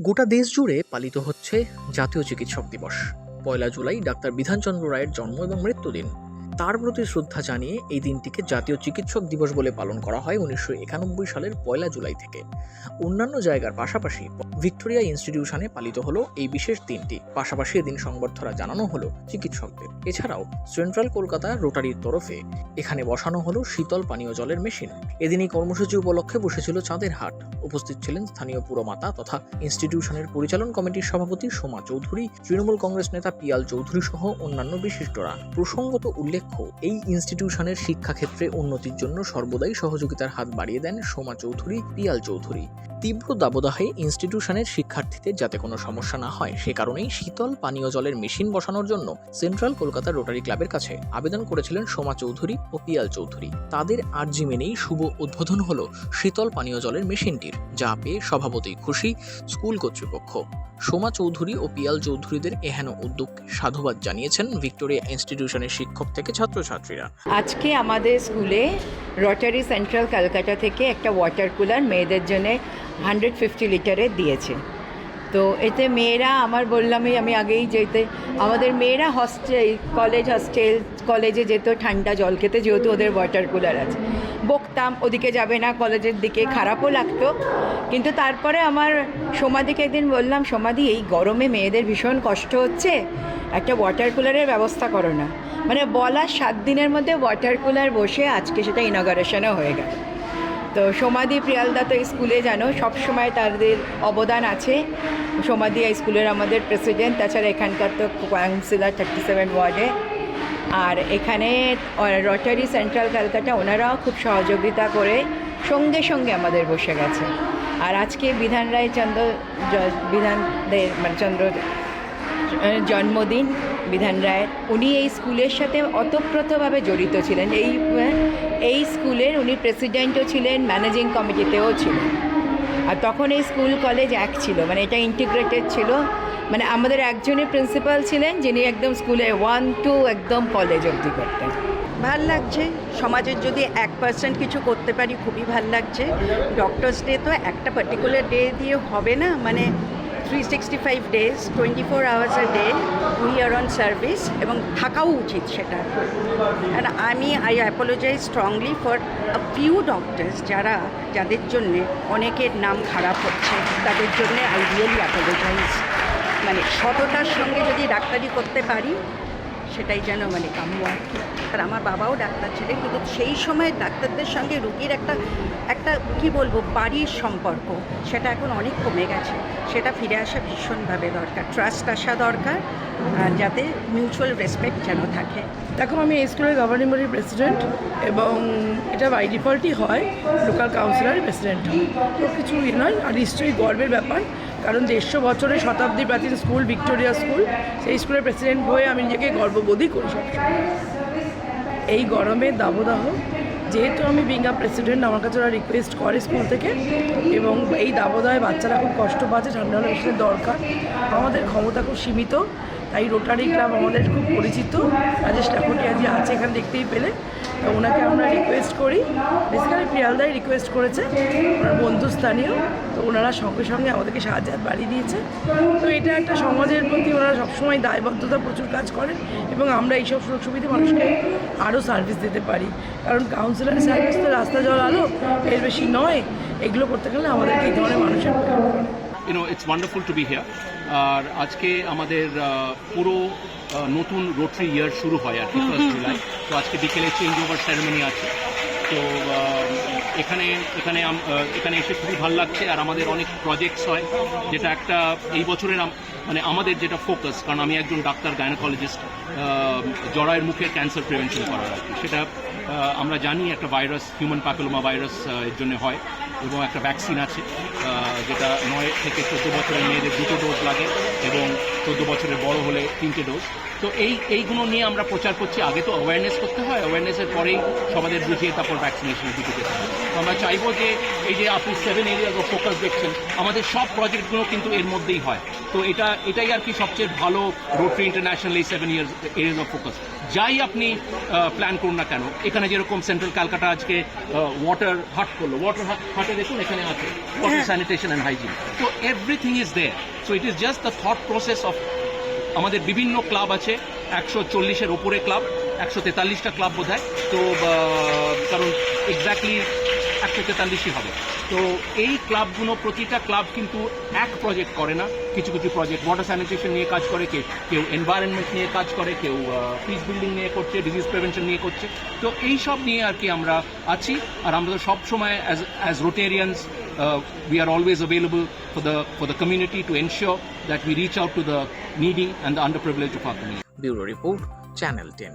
গোটা দেশ জুড়ে পালিত হচ্ছে জাতীয় চিকিৎসক দিবস। পয়লা জুলাই ডাক্তার বিধানচন্দ্র রায়ের জন্ম এবং মৃত্যুদিন। তার প্রতি শ্রদ্ধা জানিয়ে এই দিনটিকে জাতীয় চিকিৎসক দিবস বলে পালন করা হয় উনিশশো একানব্বই সালের পয়লা জুলাই থেকে। অন্যান্য জায়গার পাশাপাশি ভিক্টোরিয়া ইনস্টিটিউশনে পালিত হলো এই বিশেষ দিনটি। পাশাপাশি এদিন সংবর্ধনা জানানো হলো চিকিৎসকদের। এছাড়াও সেন্ট্রাল কলকাতা রোটারির তরফে এখানে বসানো হলো শীতল পানীয় জলের মেশিন। এদিন এই কর্মসূচি উপলক্ষে বসেছিল চাঁদের হাট। উপস্থিত ছিলেন স্থানীয় পুরমাতা তথা ইনস্টিটিউশনের পরিচালন কমিটির সভাপতি সোমা চৌধুরী, তৃণমূল কংগ্রেস নেতা পিয়াল চৌধুরী সহ অন্যান্য বিশিষ্টরা। প্রসঙ্গত উল্লেখ্য, এই ইনস্টিটিউশনের শিক্ষাক্ষেত্রে উন্নতির জন্য সর্বদাই সহযোগিতার হাত বাড়িয়ে দেন সোমা চৌধুরী, পিয়াল চৌধুরী। তীব্র দাবদাহে ইনস্টিটিউশনের শিক্ষার্থীদের যাতে কোনো সমস্যা না হয়, সে কারণেই শীতল পানীয় জলের মেশিন বসানোর জন্য সেন্ট্রাল কলকাতা রোটারি ক্লাবের কাছে আবেদন করেছিলেন সোমা চৌধুরী ও পিয়াল চৌধুরী। তাদের আর্জি মেনেই শুভ উদ্বোধন হল শীতল পানীয় জলের মেশিনটির, যা পেয়ে স্বভাবতই খুশি স্কুল কর্তৃপক্ষ। সোমা চৌধুরী ও পিয়াল চৌধুরীদের এহেন উদ্যোগকে সাধুবাদ জানিয়েছেন ভিক্টোরিয়া ইনস্টিটিউশনের শিক্ষক থেকে ছাত্রছাত্রীরা। আজকে আমাদের স্কুলে রটারি সেন্ট্রাল কলকাতা থেকে একটা ওয়াটার কুলার মেয়েদের জন্য হান্ড্রেড ফিফটি লিটারের দিয়েছে। তো এতে মেয়েরা, আমার বললামই আমি আগেই যেতে, আমাদের মেয়েরা হস্টেল কলেজ হস্টেল কলেজে যেত, ঠান্ডা জল খেতে, যেহেতু ওদের ওয়াটার কুলার আছে। বকতাম, ওদিকে যাবে না কলেজের দিকে খারাপও লাগতো। কিন্তু তারপরে আমার সমাধিকে একদিন বললাম সমাধি এই গরমে মেয়েদের ভীষণ কষ্ট হচ্ছে, একটা ওয়াটার কুলারের ব্যবস্থা করো না। মানে বলার সাত দিনের মধ্যে ওয়াটার কুলার বসে আজকে সেটা ইনগারেশনও হয়ে গেল। তো সমাধি প্রিয়ালদা তো স্কুলে জানো, সবসময় তাদের অবদান আছে। এই স্কুলের আমাদের প্রেসিডেন্ট, তাছাড়া এখানকার তো কাউন্সিলার থার্টি সেভেন ওয়ার্ডে। আর এখানে রটারি সেন্ট্রাল ক্যালকাটা, ওনারাও খুব সহযোগিতা করে সঙ্গে সঙ্গে আমাদের বসে গেছে। আর আজকে বিধান রায় চন্দ্র বিধান মানে চন্দ্র জন্মদিন বিধান রায়ের। উনি এই স্কুলের সাথে অতপ্রতভাবে জড়িত ছিলেন। এই এই স্কুলের উনি প্রেসিডেন্টও ছিলেন, ম্যানেজিং কমিটিতেও ছিলেন। আর তখন এই স্কুল কলেজ এক ছিল মানে এটা ইন্টিগ্রেটেড ছিল। মানে আমাদের একজনই প্রিন্সিপাল ছিলেন, যিনি একদম স্কুলে ওয়ান টু একদম কলেজ অবধি করতেন। ভালো লাগছে। সমাজের যদি এক পার্সেন্ট কিছু করতে পারি, খুবই ভালো লাগছে। ডক্টরস ডে তো একটা পার্টিকুলার ডে দিয়ে হবে না? মানে three sixty five days twenty four hours a day we are on service এবং থাকাও উচিত সেটা। আর আমি I apologize strongly for a few doctors যারা, যাদের জন্যে অনেকের নাম খারাপ হচ্ছে, তাদের জন্যে আই রিয়েলি অ্যাপোলোজাইজ মানে সততার সঙ্গে যদি ডাক্তারি করতে পারি সেটাই যেন মানে কাম্য আর কি। আর আমার বাবাও ডাক্তার ছিলেন, কিন্তু সেই সময় ডাক্তারদের সঙ্গে রুগীর একটা একটা কি বলব, বাড়ির সম্পর্ক, সেটা এখন অনেক কমে গেছে। সেটা ফিরে আসা ভীষণভাবে দরকার। ট্রাস্ট আসা দরকার যাতে মিউচুয়াল রেসপেক্ট যেন থাকে। দেখো, আমি এই স্কুলের গভর্নিং বডির প্রেসিডেন্ট এবং এটা বাই ডিফল্টই হয় লোকাল কাউন্সিলর প্রেসিডেন্ট তো কিছু ইয়ে নয়, আর নিশ্চয়ই গর্বের ব্যাপার কারণ দেড়শো বছরের শতাব্দী প্রাচীন স্কুল, ভিক্টোরিয়া স্কুল, সেই স্কুলের প্রেসিডেন্ট হয়ে আমি নিজেকে গর্ববোধই করি এই গরমে দাবদাহ, যেহেতু আমি বিঙ্গা প্রেসিডেন্ট, আমার কাছে ওরা রিকোয়েস্ট করে স্কুল থেকে এবং এই দাবদাহে বাচ্চারা খুব কষ্ট পাচ্ছে, ঠান্ডা হলে দরকার। আমাদের ক্ষমতা খুব সীমিত, তাই রোটারি ক্লাব আমাদের খুব পরিচিত। রাজেশ লাখটিয়া যে আছে, এখানে দেখতেই পেলে। ওনাকে আমরা রিকোয়েস্ট করি। বেসিক্যালি প্রিয়ালদাই রিকোয়েস্ট করেছে, ওনার বন্ধু স্থানীয়, তো ওনারা সঙ্গে সঙ্গে আমাদেরকে সাহায্য বাড়িয়ে দিয়েছে। তো এটা একটা সমাজের প্রতি ওনারা সবসময় দায়বদ্ধতা প্রচুর কাজ করেন এবং আমরা এইসব সুযোগ সুবিধা মানুষকে আরও সার্ভিস দিতে পারি। কারণ কাউন্সিলার সার্ভিস তো রাস্তা জল আলো এর বেশি নয়, এগুলো করতে গেলে আমাদেরকে এই ধরনের মানুষের you know it's wonderful to be here আর আজকে আমাদের পুরো নতুন রোটারি ইয়ার শুরু হয় আর কি ফার্স্ট জুলাই তো আজকে বিকেলে চেঞ্জ ওভার সেরেমনি আছে। তো এখানে এখানে এখানে এসে খুবই ভালো লাগছে আর আমাদের অনেক প্রজেক্টস হয় যেটা একটা এই বছরের মানে আমাদের যেটা ফোকাস কারণ আমি একজন ডাক্তার গাইনোকোলজিস্ট জরায়ের মুখে ক্যান্সার প্রিভেনশন করার আর কি। সেটা আমরা জানি একটা ভাইরাস হিউম্যান প্যাকোলোমা ভাইরাস এর জন্য হয় এবং একটা ভ্যাকসিন আছে। যেটা নয় থেকে চোদ্দ বছরের মেয়েদের দুটো ডোজ লাগে এবং চোদ্দ বছরের বড় হলে তিনটে ডোজ তো এই এইগুলো নিয়ে আমরা প্রচার করছি। আগে তো অ্যাওয়ারনেস করতে হয়। অ্যাওয়ারনেসের পরেই সবাদের বুঝিয়ে তারপর ভ্যাকসিনেশনের দিকে যেতে তো আমরা চাইব যে এই যে আপনি সেভেন এরিয়াজ অফ ফোকাস দেখছেন আমাদের সব প্রজেক্টগুলো কিন্তু এর মধ্যেই হয়। তো এটা এটাই আর কি সবচেয়ে ভালো রোটারি ইন্টারন্যাশনাল এই seven years areas of focus যাই আপনি প্ল্যান করুন না কেন এখানে যেরকম সেন্ট্রাল ক্যালকাটা আজকে ওয়াটার হাট করল। ওয়াটার হাট হাটে দেখুন এখানে আছে। Water sanitation and hygiene. So everything is there. So it is just the thought process of আমাদের বিভিন্ন ক্লাব আছে একশো চল্লিশের ওপরে ক্লাব একশো তেতাল্লিশটা ক্লাব বোধ হয় তো কারণ এক্স্যাক্টলি একশো তেতাল্লিশই হবে। তো এই ক্লাবগুলো, প্রতিটা ক্লাব কিন্তু এক প্রজেক্ট করে না। কিছু কিছু প্রজেক্ট ওয়াটার স্যানিটেশন নিয়ে কাজ করে কেউ কেউ এনভায়রনমেন্ট নিয়ে কাজ করে, কেউ পিস বিল্ডিং নিয়ে করছে ডিজিজ প্রিভেনশন নিয়ে করছে। তো এই সব নিয়ে আর কি আমরা আছি। আর আমরা সব সময় as as Rotarians we are always available for the for the community to ensure that we reach out to the needy and the underprivileged of our community. Bureau report channel ten